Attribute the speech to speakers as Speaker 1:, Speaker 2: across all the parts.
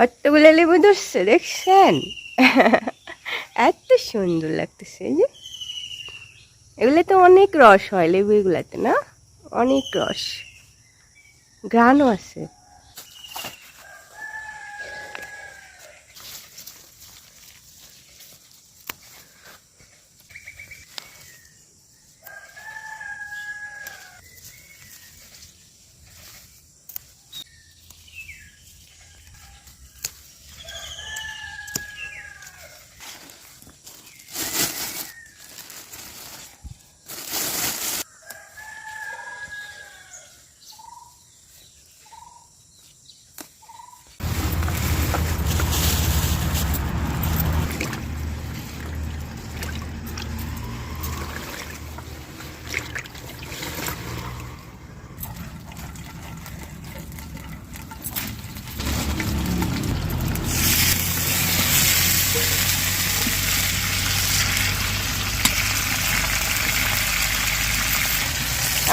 Speaker 1: কতগুলো লেবু ধরছে দেখছেন? এত সুন্দর লাগতেছে যে। এগুলো তো অনেক রস হয় লেবু এগুলাতে না? অনেক রস। ঘ্রাণও আছে।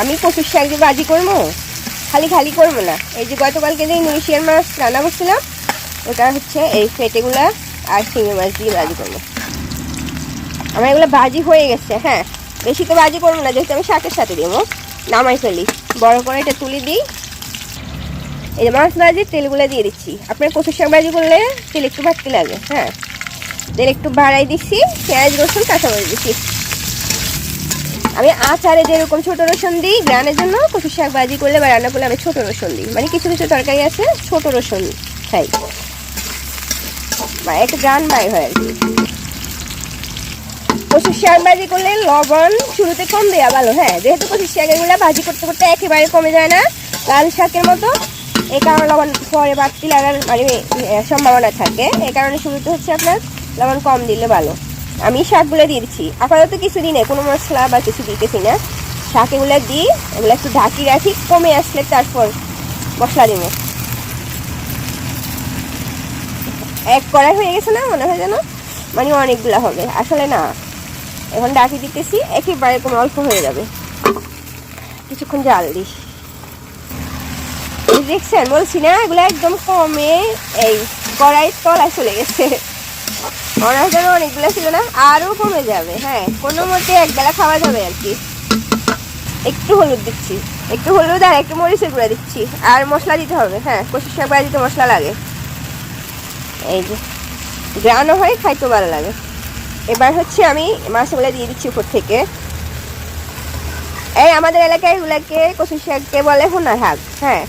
Speaker 1: আমি কচুর শাক দিয়ে ভাজি করব? খালি খালি করব না। এই যে গতকালকে যে ইন্দোনেশিয়ান মাছ রান্না করছিলাম, ওটা হচ্ছে এই ফেটেগুলা আর শিঙি মাছ দিয়ে ভাজি করব। আমার এগুলো ভাজি হয়ে গেছে হ্যাঁ। বেশি তো ভাজি করব না, যেহেতু আমি শাকের সাথে দেবো। নামাই ফেলি। বড় করে এটা তুলে দিই। এই যে মাছ ভাজি, তেলগুলো দিয়ে দিচ্ছি। আপনার কচুর শাক ভাজি করলে তেল একটু ভাজতে লাগে হ্যাঁ। তেল একটু বাড়াই দিচ্ছি, পেঁয়াজ, রসুন কাঁচা কাঁচামরিচ দিচ্ছি। আমি আচারে যেরকম ছোট রসুন দিই, গ্রানের জন্য কচু শাক ভাজি করলে বা রান্না করলে আমি ছোট রসুন দিই। মানে কিছু কিছু তরকারি আছে, ছোট রসুন খাই। বা একটা গান বাইর হয় আর কি। কচুর শাক ভাজি করলে লবণ শুরুতে কম দেওয়া ভালো হ্যাঁ? যেহেতু কচুর শাক এগুলো ভাজি করতে করতে একেবারে কমে যায় না, লাল শাকের মতো। এই কারণে লবণ পরে বাড়তি লাগার মানে সম্ভাবনা থাকে। এই কারণে শুরুতে হচ্ছে আপনার লবণ কম দিলে ভালো। আমি শাকগুলো দিয়ে দিচ্ছি। আপাতত কিছু দিনে কোনো মশলা বা কিছু দিতেছি না। শাক এগুলো দিই, এগুলো একটু ঢাকি রাখি, কমে আসলে তারপর মশলা দিব। এক কড়াই হয়ে গেছে না, মনে হয় যেন? মানে অনেকগুলো হবে। আসলে না, এখন ডাকি দিতেছি, একেবারে কোনো অল্প হয়ে যাবে। কিছুক্ষণ জাল দিস দেখছেন, বলছি না, এগুলো একদম কমে এই কড়াই তলায় চলে গেছে। মনে হয় অনেকগুলো ছিল না, আরও কমে যাবে হ্যাঁ। কোনো মতে একবেলা খাওয়া যাবে আর কি। একটু হলুদ দিচ্ছি, একটু হলুদ আর একটু মরিচের গুঁড়া দিচ্ছি, আর মশলা দিতে হবে হ্যাঁ কষি শাক দিতে মশলা লাগে। এই যে গ্রানও হয়, খাইতেও ভালো লাগে। এবার হচ্ছে আমি মাছগুলো দিয়ে দিচ্ছি উপর থেকে। এই আমাদের এলাকায় এগুলাকে কচু শাককে বলে হোনার শাক হ্যাঁ।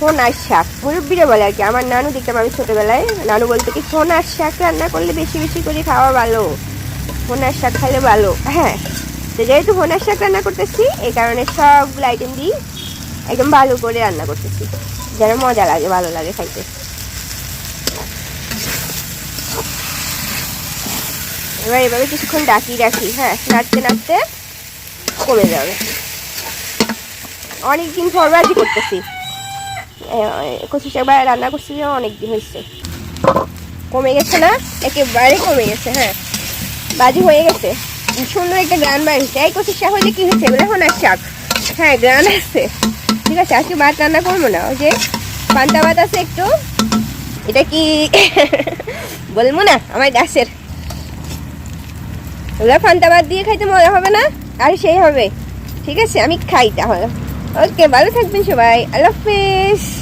Speaker 1: হোনার শাক। মুরব্বীরা বলে আর কি, আমার নানু দেখতাম আমি ছোটোবেলায়, নানু বলতে কি হোনার শাক রান্না করলে বেশি বেশি করে খাওয়া ভালো। হোনার শাক খাইলে ভালো। হ্যাঁ তো যেহেতু হোনার শাক রান্না করতেছি, এই কারণে সবগুলো আইটেম দিই একদম ভালো করে রান্না করতেছি। যেন মজা লাগে, ভালো লাগে খাইতে। এবার এভাবে কিছুক্ষণ ডাকি রাখি হ্যাঁ নাড়তে নাড়তে কমে যাবে। অনেকদিন ভাজি করতেছি। রান্না করছি যে অনেক দিন হয়েছে কমে গেছে না? একেবারে কমে গেছে হ্যাঁ। বাজি হয়ে গেছে। সুন্দর একটা হয়েছে এই শাক কি হয়েছে এগুলো এখন আর শাক? হ্যাঁ ঠিক আছে, আজকে ভাত রান্না করব না। ওই যে পান্তা ভাত আছে একটু। এটা কি? বলব না, আমার গাছের। ওগুলো পান্তা ভাত দিয়ে খাইতে মজা হবে না? আর সেই হবে। ঠিক আছে, আমি খাই তাহলে। ওকে, ভালো থাকবেন সবাই। আল্লাহ হাফেজ।